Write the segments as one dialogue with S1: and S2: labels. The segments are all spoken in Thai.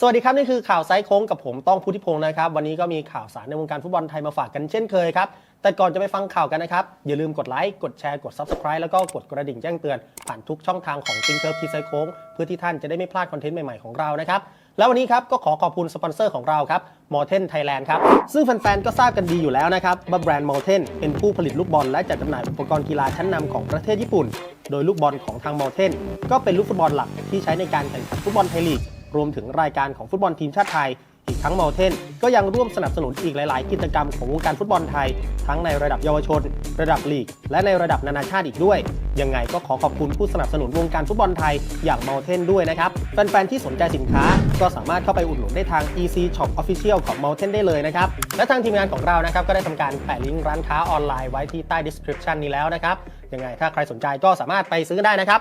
S1: สวัสดีครับ นี่คือข่าวไซส์โค้งกับผมต้องพุทธิพงศ์นะครับ วันนี้ก็มีข่าวสารในวงการฟุตบอลไทยมาฝากกันเช่นเคยครับ แต่ก่อนจะไปฟังข่าวกันนะครับ อย่าลืมกดไลค์กดแชร์กด Subscribe แล้วก็กดกระดิ่งแจ้งเตือน ผ่านทุกช่องทางของ t h i n k e r ที่ไซส์โค้งเพื่อที่ท่านจะได้ไม่พลาดคอนเทนต์ใหม่ๆของเรานะครับแล้ววันนี้ครับก็ขอขอบคุณสปอนเซอร์ของเราครับมอเทนไทยแลนด์ครับซึ่งแฟนๆ ก็ทราบกันดีอยู่แล้วนะครับว่าแบรนด์มอเทนเป็นผู้ผลิตลูกบอลและจัดจำหน่ายอุปกรณ์กีฬาชั้นนำของประเทศญี่ปุ่น โดยลูกบอลของทางมอเทนก็เป็นลูกฟุตบอลหลักที่ใช้ในการแข่งขันฟุตบอลไทยลีก รวมถึงรายการของฟุตบอลทีมชาติไทย อีกทั้งเมลเทนก็ยังร่วมสนับสนุนอีกหลาย ๆ กิจกรรมของวงการฟุตบอลไทย ทั้งในระดับเยาวชน ระดับลีก และในระดับนานาชาติอีกด้วย ยังไงก็ขอขอบคุณผู้สนับสนุนวงการฟุตบอลไทยอย่างเมลเทนด้วยนะครับ แฟน ๆ ที่สนใจสินค้า ก็สามารถเข้าไปอุดหนุนได้ทาง EC Shop Official ของ m o u n t a i n ได้เลยนะครับ และทางทีมงานของเรานะครับก็ได้ทำการแปะลิงก์ร้านค้าออนไลน์ไว้ที่ใต้ description นี้แล้วนะครับ ยังไงถ้าใครสนใจก็สามารถไปซื้อได้นะครับ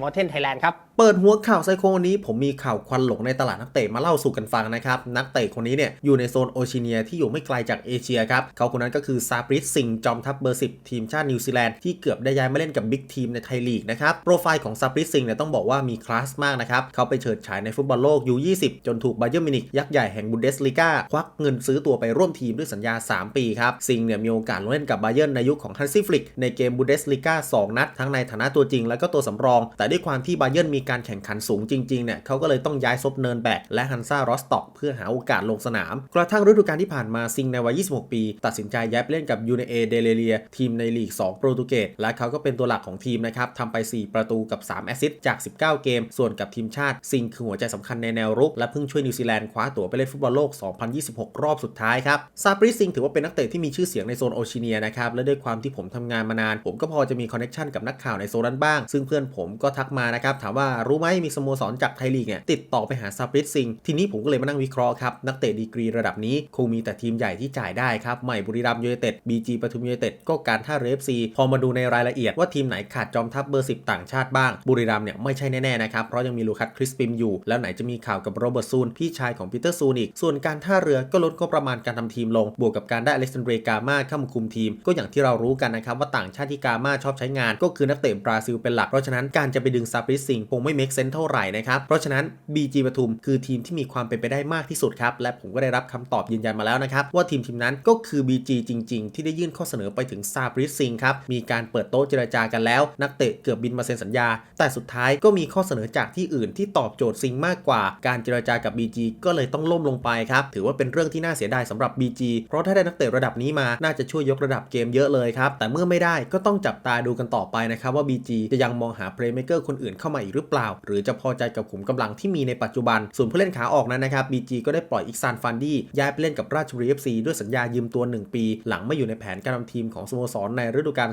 S1: m o u n t a i n Thailand ครับ
S2: เปิดหัวข่าวไซโควันนี้ผมมีข่าวควันหลงในตลาดนักเตะมาเล่าสู่กันฟังนะครับ นักเตะคนนี้เนี่ยอยู่ในโซนโอชิเนียที่อยู่ไม่ไกลจากเอเชียครับ เขาคนนั้นก็คือซาบริสซิงจอมทัพเบอร์ 10 ทีมชาตินิวซีแลนด์ที่เกือบได้ย้ายมาเล่นกับบิ๊กทีมในไทยลีกนะครับ โปรไฟล์ของซาบริสซิงเนี่ยต้องบอกว่ามีคลาสมากนะครับ เขาไปเฉิดฉายในฟุตบอลโลก U20 จนถูกบาเยอร์มินิกยักษ์ใหญ่แห่งบุนเดสลีกาควักเงินซื้อตัวไปร่วมทีมด้วยสัญญา 3 ปีครับซิงเนี่ยมีโอกาสลงเล่นกับบาเยิร์ในยุคของฮันซี่ฟลิกในเกมบุนเดสลีกา2นัดทั้งในฐานะตัวจริงและก็ตัวสำรอง แต่ด้วยความที่บาเยิร์มีการแข่งขันสูงจริงๆเนี่ยเขาก็เลยต้องย้ายซบเนินแบกและฮันซ่ารอสต็อกเพื่อหาโอกาสลงสนาม กระทั่งฤดูกาลที่ผ่านมาซิงในวัย 26 ปี ตัดสินใจย้ายไปเล่นกับยูเนเอเดเลเรียทีมในลีก 2 โปรตุเกสและเขาก็เป็นตัวหลักของทีมนะครับทำไป 4 ประตูกับ 3 แอสซิสต์จาก 19 เกม ส่วนกับทีมชาติ ซิงคือหัวใจสำคัญในแนวรุก และเพิ่งช่วยนิวซีแลนด์คว้าตั๋วไปเล่นฟุตบอลโลก 2026 รอบสุดท้ายครับซาปริซิงถือว่าเป็นนักเตะที่มีชื่อเสียงในโซนโอชิเนียนะครับและด้วยความที่ผมทำงานมานาน ผมก็พอจะมีคอนเนคชันกับนักข่าวในโซนนั้นบ้าง ซึ่งเพื่อนผมก็ทักมานะครับถามว่ารู้ไหมมีสโมสรจากไทยลีกเนี่ยติดต่อไปหาซาปริสซิงทีนี้ผมก็เลยมานั่งวิเคราะห์ครับ นักเตะดีกรีระดับนี้ คงมีแต่ทีมใหญ่ที่จ่ายได้ครับใหม่บุรีรัมย์ยูไนเต็ดบีจีปทุมยูไนเต็ดก็การท่าเรือเอฟซีพอมาดูในรายละเอียดว่าทีมไหนขาดจอมทัพเบอร์10ต่างชาติบ้างบุรีรัมย์เนี่ยไม่ใช่แน่ๆนะครับเพราะยังมีลูคัสคริสปิมอยู่ แล้วไหนจะมีข่าวกับโรเบิร์ตซูนพี่ชายของปีเตอร์ซูนอีกส่วนการท่าเรือก็ลดงบประมาณการทำทีมลง บวกกับการได้อเล็กซานเดรกามาเข้ามาคุมทีม ก็อย่างที่เรารู้กันนะครับว่าต่างชาติที่กามาชอบใช้งาน ก็คือนักเตะบราซิลเป็นหลักเพราะฉะนั้นการจะไปดึงซาปริสซิงคงไม่เมคเซนเท่าไหร่นะครับ เพราะฉะนั้น BG ปทุมคือทีมที่มีความเป็นไปได้มากที่สุดครับ และผมก็ได้รับคำตอบยืนยันมาแล้วนะครับ ว่าทีมทีมนั้นก็คือ BG จริง ๆ ที่ได้ยื่นข้อเสนอไปถึงซาบริสซิงครับ มีการเปิดโต๊ะเจรจากันแล้ว นักเตะเกือบบินมาเซ็นสัญญา แต่สุดท้ายก็มีข้อเสนอจากที่อื่นที่ตอบโจทย์ซิงมากกว่า การเจรจากับ BG ก็เลยต้องล่มลงไปครับถือว่าเป็นเรื่องที่น่าเสียดายสำหรับ BG เพราะถ้าได้นักเตะระดับนี้มาน่าจะช่วยยกระดับเกมเยอะเลยครับแต่เมื่อไม่ได้ก็ต้องจับตาดูกันต่อไปนะครับว่า BG จะยังมองหาเพลย์เมเกอร์คนอื่นเข้ามาอีกหรือเปล่าหรือจะพอใจกับขุมกำลังที่มีในปัจจุบัน ส่วนผู้เล่นขาออกนั้นนะครับ BG ก็ได้ปล่อยอิกซานฟันดี้ย้ายไปเล่นกับราชบุรี FC ด้วยสัญญายืมตัว 1 ปี หลังไม่อยู่ในแผนการทำทีมของสโมสรในฤดูกาล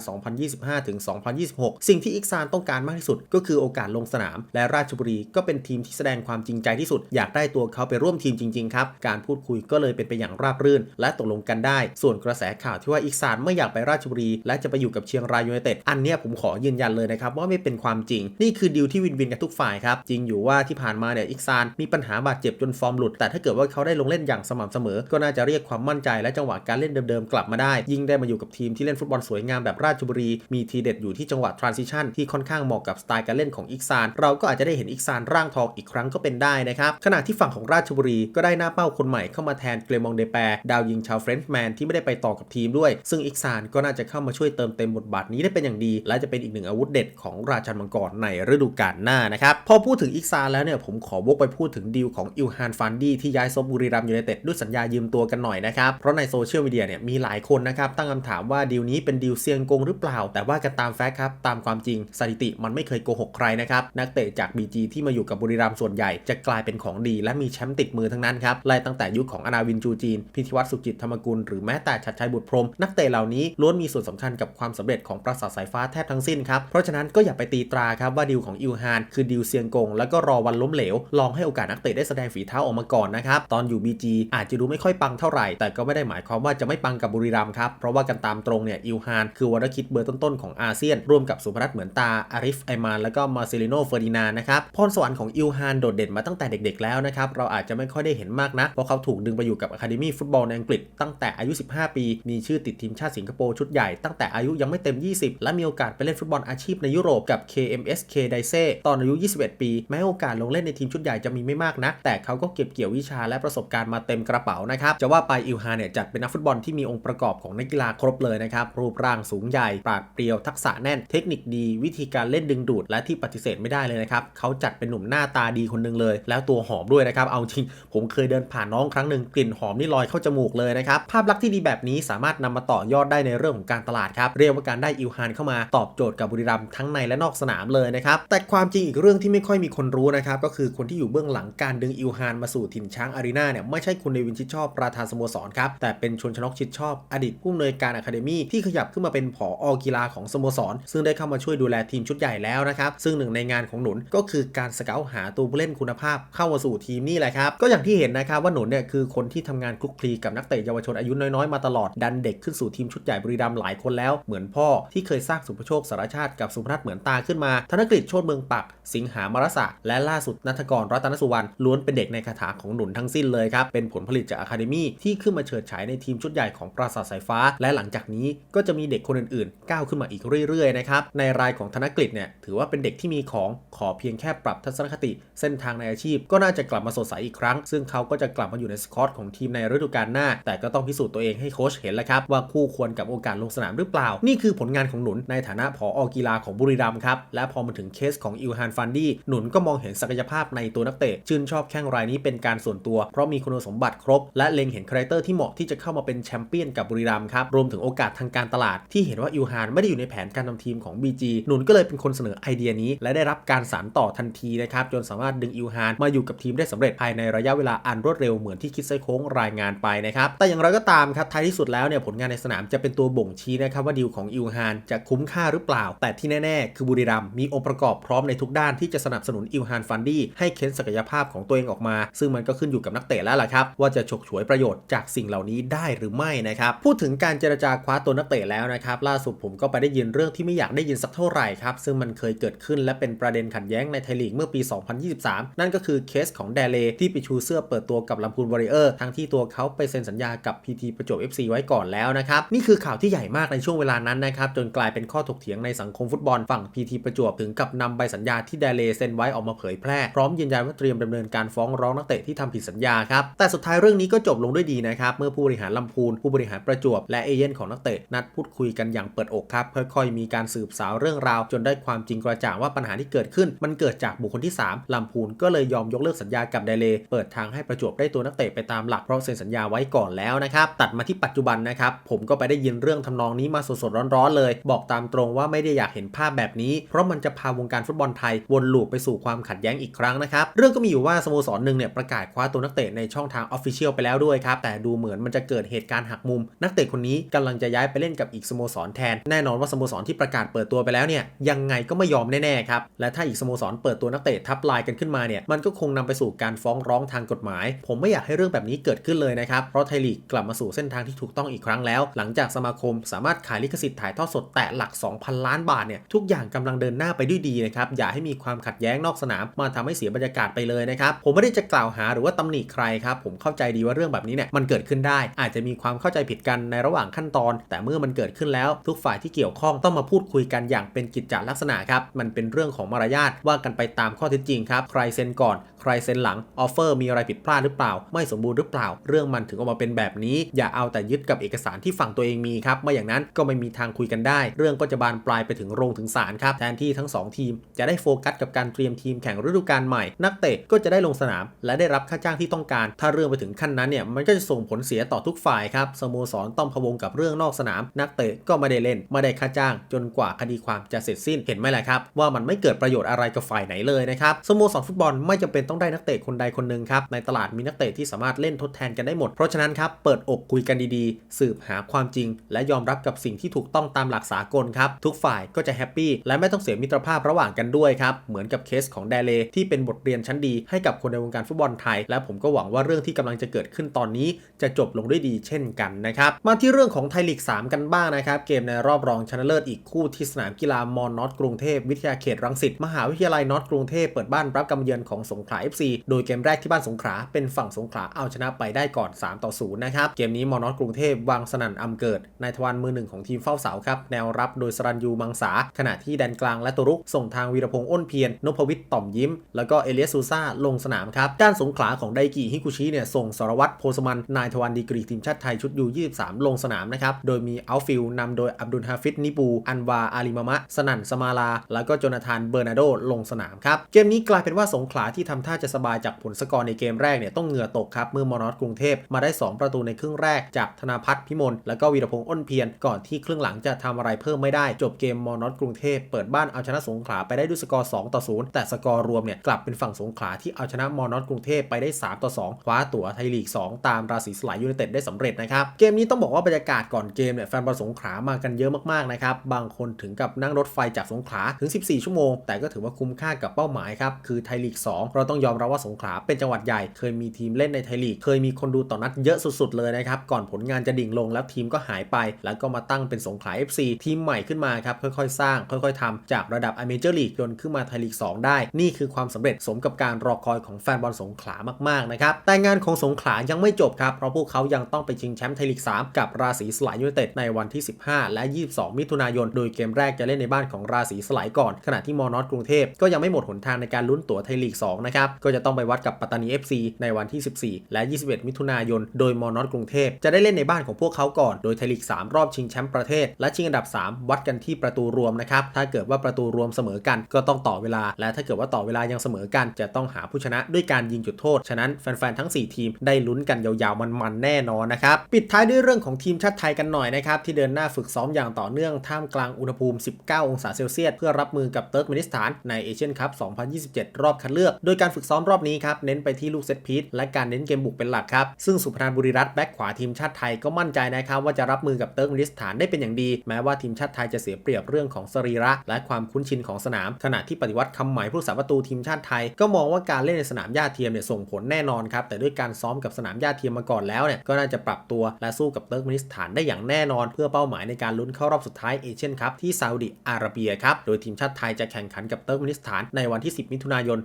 S2: 2025-2026 สิ่งที่อิกซานต้องการมากที่สุด ก็คือโอกาสลงสนาม และราชบุรีก็เป็นทีมที่แสดงความจริงใจที่สุด อยากได้ตัวเขาไปร่วมทีมจริงๆครับ การพูดคุยก็เลยเป็นไปอย่างราบรื่น และตกลงกันได้ ส่วนกระแสข่าวที่ว่าอิกซานไม่อยากไปราชบุรี และจะไปอยู่กับเชียงรายยูไนเต็ดอันเนี้ยผมขอยืนยันเลยนะครับว่าไม่เป็นความจริง นี่คือดีลที่วินวินกันทุกฝ่ายครับ จริงอยู่ว่าที่ผ่านมาเนี่ยอิกซานมีปัญหาบาดเจ็บจนฟอร์มหลุด แต่ถ้าเกิดว่าเขาได้ลงเล่นอย่างสม่ำเสมอ ก็น่าจะเรียกความมั่นใจและจังหวะการเล่นเดิมๆกลับมาได้ ยิ่งได้มาอยู่กับทีมที่เล่นฟุตบอลสวยงามแบบราชบุรี มีทีเด็ดอยู่ที่จังหวะ transition ที่ค่อนข้างเหมาะกับสไตล์การเล่นของอิกซานเราก็อาจจะได้เห็นอิกซานร่างทองอีกครั้งก็เป็นได้นะครับขณะที่ฝั่งของราชบุรีก็ได้หน้าเป้าคนใหม่เข้ามาแทนเกรมองเดแปร์ดาวยิงชาวเฟรนช์แมนที่ไม่ได้ไปต่อกับทีมด้วย ซึ่งอิกซานก็น่าจะเข้ามาช่วยเติมเต็มบทบาทนี้ได้เป็นอย่างดี และจะเป็นอีกหนึ่งอาวุธเด็ดของราชันมังกรในฤดูกาลหน้านะครับพอพูดถึงอิกซานแล้วเนี่ยผมขอวกไปพูดถึงดีลของอิลฮานฟันดี้ที่ย้ายซบบุรีรัมย์ยูไนเต็ดด้วยสัญญายืมตัวกันหน่อยนะครับ เพราะในโซเชียลมีเดียเนี่ยมีหลายคนนะครับ ตั้งคำถามว่าดีลนี้เป็นดีลเซียงกงหรือเปล่า แต่ว่ากันตามแฟกต์ครับ ตามความจริงสถิติมันไม่เคยโกหกใครนะครับ นักเตะจาก BG ที่มาอยู่กับบุรีรัมส่วนใหญ่จะกลายเป็นของดี และมีแชมป์ติดมือทั้งนั้นครับไล่ตั้งแต่ยุคของอนาวินจูจีนพิธีวัตรสุจิตธรรมกุลหรือแม้แต่ชัดชัยบุตรพรหมนักเตะเหล่านี้ล้วนมีส่วนสำคัญกับความสำเร็จของปราสาทสายฟ้าแทบทั้งสิ้นครับเพราะฉะนั้นก็อย่าไปตีตราครับว่าดีลของอิลฮานคือดีลเซียงกง แล้วก็รอวันล้มเหลว ลองให้โอกาสนักเตะได้แสดงฝีเท้าออกมาก่อนนะครับ ตอนอยู่ BG อาจจะดูไม่ค่อยปังเท่าไหร่ แต่ก็ไม่ได้หมายความว่าจะไม่ปังกับบุรีรัมย์ครับ เพราะว่ากันตามตรงเนี่ย อิลฮานคือวรคิดเบอร์ต้นๆของอาเซียน ร่วมกับสุพรัตน์เหมือนตา อาริฟ ไอมาน แล้วก็มาซิลิโนเฟอร์ดินานนะครับ พรสวรรค์ของอิลฮานโดดเด่นมาตั้งแต่เด็ก ๆ แล้วนะครับ เราอาจจะไม่ค่อยได้เห็นมากนะ เพราะเขาถูกดึงไปอยู่กับอะคาเดมี่ฟุตบอลในอังกฤษตั้งแต่อายุ 15 ปี มีชื่อติดทีมชาติสิงคโปร์ชุดใหญ่ตั้งแต่อายุยังไม่เต็ม 20 และมีโอกาสไปเล่นฟุตบอลอาชีพในยุโรปกับ KMS SK d i s e ตอนอายุ 21 ปี แม้โอกาสลงเล่นในทีมชุดใหญ่จะมีไม่มากนักแต่เขาก็เก็บเกี่ยววิชาและประสบการณ์มาเต็มกระเป๋านะครับ จะว่าไปอิลฮาเนี่ยจัดเป็นนักฟุตบอลที่มีองค์ประกอบของนักกีฬาครบเลยนะครับ รูปร่างสูงใหญ่ ปราดเปรียว ทักษะแน่น เทคนิคดี วิธีการเล่นดึงดูด และที่ปฏิเสธไม่ได้เลยนะครับ เขาจัดเป็นหนุ่มหน้าตาดีคนหนึงเลย แล้วตัวหอมด้วยนะครับ เอาจริง ผมเคยเดินผ่านน้องครั้งหนึ่งกลิ่นหอมนี่ลอยเข้าจมูกเลยนะครับ ภาพลักษณ์ที่ดีแบบนี้สามารถนำมาต่อยอดได้ในเรื่องของการตลาดครับ เรียกว่าการได้อิลฮานเข้ามาตอบโจทย์กับบุรีรัมย์ทั้งในและนอกสนามเลยนะครับ แต่ความจริงอีกเรื่องที่ไม่ค่อยมีคนรู้นะครับ ก็คือคนที่อยู่เบื้องหลังการดึงอิลฮานมาสู่ถิ่นช้างอารีนาเนี่ยไม่ใช่คุณเนวินชิดชอบประธานสโมสรครับ แต่เป็นชนชนกชิดชอบอดีตผู้อำนวยการอะคาเดมี่ที่ขยับขึ้นมาเป็นผออกีฬาของสโมสร ซึ่งได้เข้ามาช่วยดูแลทีมชุดใหญ่แล้วนะครับ ซึ่งหนึ่งในงานของหนุนก็คือการสเกาหาตัวผู้เล่นคุณภาพเข้ามาสู่ทีมนี่แหละครับก็อย่างที่เห็นนะครับว่าหนุนเนี่ยคือคนที่ทำงานคลุกคลีกับนักเตะเยาวชนอายุน้อยๆมาตลอดดันเด็กขึ้นสู่ทีมชุดใหญ่บุรีรัมย์หลายคนแล้วเหมือนพ่อที่เคยสร้างสุภโชคสารชาติกับสุพนัทเหมือนตาขึ้นมาธนกฤษโชติเมืองปักสิงหามรสะ และล่าสุดนัทกรรัตนสุวรรณล้วนเป็นเด็กในคาถาของหนุนทั้งสิ้นเลยครับ เป็นผลผลิตจากอะคาเดมี่ที่ขึ้นมาเฉิดฉายในทีมชุดใหญ่ของปราสาทสายฟ้า และหลังจากนี้ก็จะมีเด็กคนอื่นๆ ก้าวขึ้นมาอีกเรื่อยๆนะครับในรายของธนกฤษเนี่ยถือว่าเป็นเด็กที่มีของขอเพียงแค่ปรับทัศนคติ เส้นทางในอาชีพ ก็น่าจะกลับมาสดใสอีกครั้ง ซึ่งเขาก็จะกลับมาอยู่ในสกอตของทีมในฤดูกาลหน้า แต่ก็ต้องพิสูจน์ตัวเองให้โค้ชเห็นแล้วครับว่าคู่ควรกับโอกาสลงสนามหรือเปล่า นี่คือผลงานของหนุนในฐานะผออกีฬาของบุรีรัมย์ครับและพอมาถึงเคสของอิลฮานฟันดี้หนุนก็มองเห็นศักยภาพในตัวนักเตะชื่นชอบแข้งรายนี้เป็นการส่วนตัว เพราะมีคุณสมบัติครบ และเล็งเห็นคาแรคเตอร์ที่เหมาะที่จะเข้ามาเป็นแชมเปี้ยนกับบุรีรัมย์ครับ รวมถึงโอกาสทางการตลาด ที่เห็นว่าอิลฮานไม่ได้อยู่ในแผนการทำทีมของ BG หนุนก็เลยเป็นคนเสนอไอเดียนี้ และได้รับการสานต่อทันทีนะครับจนสามารถดึงอิลฮานมาอยู่กับทีมได้สำเร็จภายในระยะเวลาอันรวดเร็วเหมือนที่คิดไซโค้งรายงานไปนะครับแต่อย่างไรก็ตามครับท้ายที่สุดแล้วเนี่ยผลงานในสนามจะเป็นตัวบ่งชี้นะครับว่าดีลของอิลฮานจะคุ้มค่าหรือเปล่า แต่ที่แน่ๆ คือบุรีรัมย์มีองค์ประกอบพร้อมในทุกด้านที่จะสนับสนุนอิลฮานฟันดี้ให้เค้นศักยภาพของตัวเองออกมา ซึ่งมันก็ขึ้นอยู่กับนักเตะแล้วล่ะครับ ว่าจะฉกฉวยประโยชน์จากสิ่งเหล่านี้ได้หรือไม่นะครับ พูดถึงการเจรจาคว้าตัวนักเตะแล้วนะครับ ล่าสุดผมก็ไปได้ยินเรื่องที่ไม่อยากได้ยินสักเท่าไหร่ครับ ซึ่งมันเคยเกิดขึ้นและเป็นประเด็นขัดแย้งในไทยลีกเมื่อปี 2023 นั่นก็คือเคสของแดเลที่ไปชูเสื้อเปิดตัวกับลำพูนวอริเออร์ทั้งที่ตัวเขาไปเซ็นสัญญากับ PT ประจวบ FC ไว้ก่อนแล้วนะครับนี่คือข่าวที่ใหญ่มากในช่วงเวลานั้นนะครับจนกลายเป็นข้อถกเถียงในสังคมฟุตบอลฝั่ง PT ประจวบถึงกับนำใบสัญญาที่แดเลเซ็นไว้ออกมาเผยแพร่ พร้อมยืนยันว่าเตรียมดำเนินการฟ้องร้องนักเตะที่ทำผิดสัญญาครับแต่สุดท้ายเรื่องนี้ก็จบลงด้วยดีนะครับเมื่อผู้บริหารลำพูนผู้บริหารประจวบ และเอเย่นของนักเตะนัดพูดคุยกันอย่างเปิดอกครับค่อยๆมีการสืบสาวเรื่องราว จนได้ความจริงกระจ่างว่าปัญหาที่เกิดขึ้น มันเกิดจากบุคคลที่ 3ลำพูนก็เลยยอมยกเลิกสัญญากับไดเลเปิดทางให้ประจวบได้ตัวนักเตะไปตามหลักเพราะเซ็นสัญญาไว้ก่อนแล้วนะครับตัดมาที่ปัจจุบันนะครับผมก็ไปได้ยินเรื่องทำนองนี้มาสดๆร้อนๆเลย บอกตามตรงว่าไม่ได้อยากเห็นภาพแบบนี้ เพราะมันจะพาวงการฟุตบอลไทยวนลูปไปสู่ความขัดแย้งอีกครั้งนะครับ เรื่องก็มีอยู่ว่าสโมสรหนึ่งเนี่ยประกาศคว้าตัวนักเตะในช่องทางออฟฟิเชียลไปแล้วด้วยครับ แต่ดูเหมือนมันจะเกิดเหตุการณ์หักมุม นักเตะคนนี้กำลังจะย้ายไปเล่นกับอีกสโมสรแทน แน่นอนว่าสโมสรที่ประกาศเปิดตัวไปแล้วเนี่ยยังไงก็ไม่ยอมแน่ๆครับ และถ้าอีกสโมสรเปิดตัวนักเตะทับลายกันขึ้นมาเนี่ยมันก็คงนำไปสู่การฟ้องร้องทางกฎหมาย ผมไม่อยากให้เรื่องแบบนี้เกิดขึ้นเลยนะครับ เพราะไทยลีกกลับมาสู่เส้นทางที่ถูกต้องอีกครั้งแล้ว หลังจากสมาคมสามารถขายลิขสิทธิ์ถ่ายทอดสดแตะหลัก 2,000 ล้านบาทเนี่ยทุกอย่างกำลังเดินหน้าไปด้วยดีนะครับอย่าให้มีความขัดแย้งนอกสนามมาทำให้เสียบรรยากาศไปเลยนะครับผมไม่ได้จะกล่าวหาหรือว่าตำหนิใครครับผมเข้าใจดีว่าเรื่องแบบนี้เนี่ยมันเกิดขึ้นได้ อาจจะมีความเข้าใจผิดกันในระหว่างขั้นตอน แต่เมื่อมันเกิดขึ้นแล้ว ทุกฝ่ายที่เกี่ยวข้องต้องมาพูดคุยกันอย่างเป็นกิจจลักษณะครับมันเป็นเรื่องของมารยาทว่ากันไปตามข้อเท็จจริงครับใครเซ็นก่อน ใครเซ็นหลังออฟเฟอร์มีอะไรผิดพลาดหรือเปล่า ไม่สมบูรณ์หรือเปล่า เรื่องมันถึงออกมาเป็นแบบนี้ อย่าเอาแต่ยึดกับเอกสารที่ฝั่งตัวเองมีครับไม่อย่างนั้นก็ไม่มีทางคุยกันได้ เรื่องก็จะบานปลายไปถึงโรงถึงศาลครับแทนที่ทั้งสองทีม จะได้โฟกัสกับการเตรียมทีมแข่งฤดูกาลใหม่ นักเตะก็จะได้ลงสนาม และได้รับค่าจ้างที่ต้องการ ถ้าเรื่องไปถึงขั้นนั้นเนี่ยมันก็จะส่งผลเสียต่อทุกฝ่ายครับสโมสรต้องพะวงกับเรื่องนอกสนาม นักเตะก็ไม่ได้เล่นไม่ได้ค่าจ้าง จนกว่าคดีความจะเสร็จสิ้นเห็นไหมล่ะครับว่ามันไม่เกิดประโยชน์อะไรกับฝ่ายไหนเลยนะครับสโมสรฟุตบอลไม่จำเป็นต้อง้องได้นักเตะคนใดคนหนึ่งครับในตลาดมีนักเตะที่สามารถเล่นทดแทนกันได้หมด เพราะฉะนั้นครับเปิดอกคุยกันดีๆ สืบหาความจริง และยอมรับกับสิ่งที่ถูกต้องตามหลักสากลครับทุกฝ่ายก็จะแฮปปี้และไม่ต้องเสียมิตรภาพระหว่างกันด้วยครับเหมือนกับเคสของแดเลที่เป็นบทเรียนชั้นดีให้กับคนในวงการฟุตบอลไทย และผมก็หวังว่าเรื่องที่กำลังจะเกิดขึ้นตอนนี้ จะจบลงด้วยดีเช่นกันนะครับมาที่เรื่องของไทยลีก 3 กันบ้างนะครับเกมในรอบรองชนะเลิศอีกคู่ที่สนามกีฬามอนนอตกรุงเทพวิทยาเขตรังสิตมหาวิทยาลัยนอตกรุงเทพเปิดบ้านรับกำเยือนของสงขลา FC โดยเกมแรกที่บ้านสงขลาเป็นฝั่งสงขลาเอาชนะไปได้ก่อน 3 ต่อ 0 นะครับ เกมนี้มอนอตกรุงเทพวางสนั่นอำเกิดนายทวารมือหนึ่งของทีมเฝ้าเสาครับ แนวรับโดยสรัญยูมังสา ขณะที่แดนกลางและตัวรุก ส่งทางวีรพงษ์อ้นเพียรนพวิทย์ต่อมยิ้ม แล้วก็เอเลียสซูซ่าลงสนามครับ ด้านสงขลาของไดกิฮิคุชิเนี่ยส่งสรวัตรโพสมันนายทวันดีกรีทีมชาติไทยชุดยู23ลงสนามนะครับโดยมีอัลฟิลนำโดยอับดุลฮาฟิดนิบูอันวาอาลิมามะสนั่นสมาลา แล้วก็โจนาธานเบอร์นาโดลงสนามครับเกมนี้กลายเป็นว่าสงขลาที่ทำท่าาจะสบายจากผลสกอร์ในเกมแรกเนี่ยต้องเหงื่อตกครับเมื่อมอนอสกรุงเทพมาได้ 2 ประตูในครึ่งแรกจากธนาพัฒน์พิมลแล้วก็วีรพงษ์อ้นเพียรก่อนที่ครึ่งหลังจะทำอะไรเพิ่มไม่ได้ จบเกมมอนอสกรุงเทพเปิดบ้านเอาชนะสงขลาไปได้ด้วยสกอร์2ต่อ0แต่สกอร์รวมเนี่ยกลับเป็นฝั่งสงขลาที่เอาชนะมอนอสกรุงเทพไปได้3ต่อ2คว้าตั๋วไทยลีก 2 ตามราศีสลายยูไนเต็ดได้สำเร็จนะครับเกมนี้ต้องบอกว่าบรรยากาศก่อนเกมเนี่ยแฟนบอลสงขลามากันเยอะมากๆนะครับบางคนถึงกับนั่งรถไฟจากสงขลาถึง 14 ชั่วโมง แต่ก็ถือว่าคุ้มค่ากับเป้าหมายครับคือไทยลีก 2 เราต้ององยอมรับว่าสงขลาเป็นจังหวัดใหญ่เคยมีทีมเล่นในไทยลีก เคยมีคนดูต่อนัดเยอะสุดๆเลยนะครับ ก่อนผลงานจะดิ่งลงแล้วทีมก็หายไป แล้วก็มาตั้งเป็นสงขลา FC ทีมใหม่ขึ้นมาครับ ค่อยๆ สร้าง ค่อยๆทำจากระดับอเมเจอร์ลีกจนขึ้นมาไทยลีก 2 ได้ นี่คือความสำเร็จสมกับการรอคอยของแฟนบอลสงขลามากๆนะครับแต่งานของสงขลายังไม่จบครับเพราะพวกเขายังต้องไปชิงแชมป์ไทยลีก 3 กับราศีสลายยูไนเต็ดในวันที่ 15 และ 22 มิถุนายน โดยเกมแรกจะเล่นในบ้านของราศีสลายก่อน ขณะที่มอนอสกรุงเทพก็ยังไม่หมดหนทางในการลุ้นตั๋วไทยลีก2นะครับก็จะต้องไปวัดกับปัตตานี FC ในวันที่ 14 และ 21 มิถุนายน โดยมอนอสกรุงเทพ จะได้เล่นในบ้านของพวกเขาก่อน โดยไทยลีก 3 รอบชิงแชมป์ประเทศ และชิงอันดับ 3 วัดกันที่ประตูรวมนะครับ ถ้าเกิดว่าประตูรวมเสมอกันก็ต้องต่อเวลา และถ้าเกิดว่าต่อเวลายังเสมอกัน จะต้องหาผู้ชนะด้วยการยิงจุดโทษ ฉะนั้นแฟนๆ ทั้ง 4 ทีมได้ลุ้นกันยาวๆ มันๆ แน่นอนนะครับ ปิดท้ายด้วยเรื่องของทีมชาติไทยกันหน่อยนะครับ ที่เดินหน้าฝึกซ้อมอย่างต่อเนื่องท่ามกลางอุณหภูมิ 19 องศาเซลเซียส เพื่อรับมือกับเติร์กเมนิสถานในเอเชียนคัพ 2027 รอบคัดเลือก โดยการฝึกซ้อมรอบนี้ครับเน้นไปที่ลูกเซตพีทและการเน้นเกมบุกเป็นหลักครับ ซึ่งสุพนันบุรีรัตน์แบ็คขวาทีมชาติไทยก็มั่นใจนะครับว่าจะรับมือกับเติร์กเมนิสถานได้เป็นอย่างดี แม้ว่าทีมชาติไทยจะเสียเปรียบเรื่องของสรีระ และความคุ้นชินของสนาม ขณะที่ปฏิวัติคำหม่ผู้รักษาประตูทีมชาติไทย ก็มองว่าการเล่นในสนามหญ้าเทียมเนี่ยส่งผลแน่นอนครับแต่ด้วยการซ้อมกับสนามหญ้าเทียมมาก่อนแล้วเนี่ยก็น่าจะปรับตัวและสู้กับเติร์กเมนิสถานได้อย่างแน่นอน เพื่อเป้าหมายในการลุ้นเข้ารอบสุดท้ายเอเชียนคัพที่ซาอุดิอาระเบียครับโดยทีมชาติไทยจะแข่งขันกับเติร์กเมนิสถานในวันที่ 10 มิถุนายน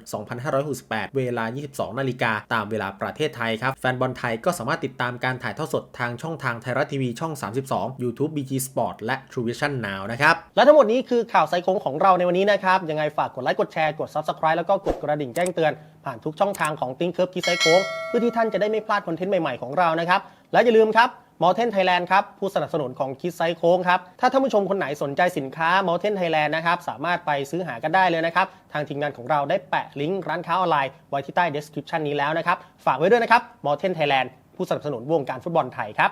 S2: 18 เวลา 22 นาฬิกาตามเวลาประเทศไทยครับ แฟนบอลไทยก็สามารถติดตามการถ่ายทอดสดทางช่องทางไทยรัฐทีวีช่อง 32 YouTube BG Sport และ True Vision Now นะครับ
S1: และทั้งหมดนี้คือข่าวไซโคงของเราในวันนี้นะครับ ยังไงฝากกดไลค์กดแชร์กด Subscribe แล้วก็กดกระดิ่งแจ้งเตือน ผ่านทุกช่องทางของติ้งเคิร์ฟคีไซโค้งเพื่อที่ท่านจะได้ไม่พลาดคอนเทนต์ใหม่ๆของเรานะครับและอย่าลืมครับ มอเทนไทยแลนด์ครับผู้สนับสนุนของคิดไซโค้งครับถ้าท่านผู้ชมคนไหนสนใจสินค้ามอเทนไทยแลนด์นะครับสามารถไปซื้อหากันได้เลยนะครับ ทางทีมงานของเราได้แปะลิงก์ร้านค้าออนไลน์ไว้ที่ใต้ description นี้แล้วนะครับ ฝากไว้ด้วยนะครับมอเทนไทยแลนด์ผู้สนับสนุนวงการฟุตบอลไทยครับ